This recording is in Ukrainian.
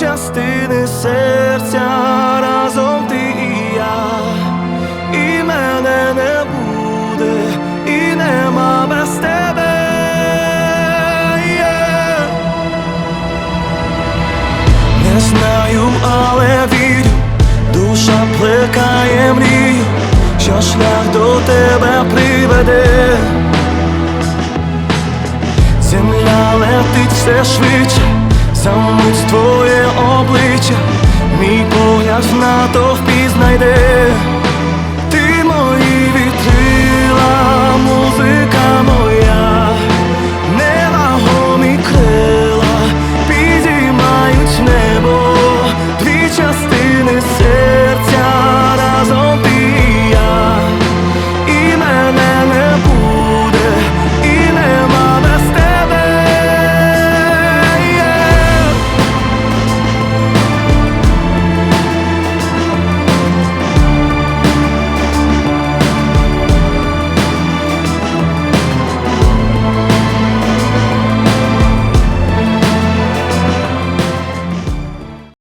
частини серця разом ти і я, і мене не буде, і нема без тебе. Yeah. Не знаю, але вірю, душа плекає мрію, що шлях до тебе приведе. Земля летить все швидше, замить твоє обличчя, мій погляд в натовпі знайде. Ти мої вітри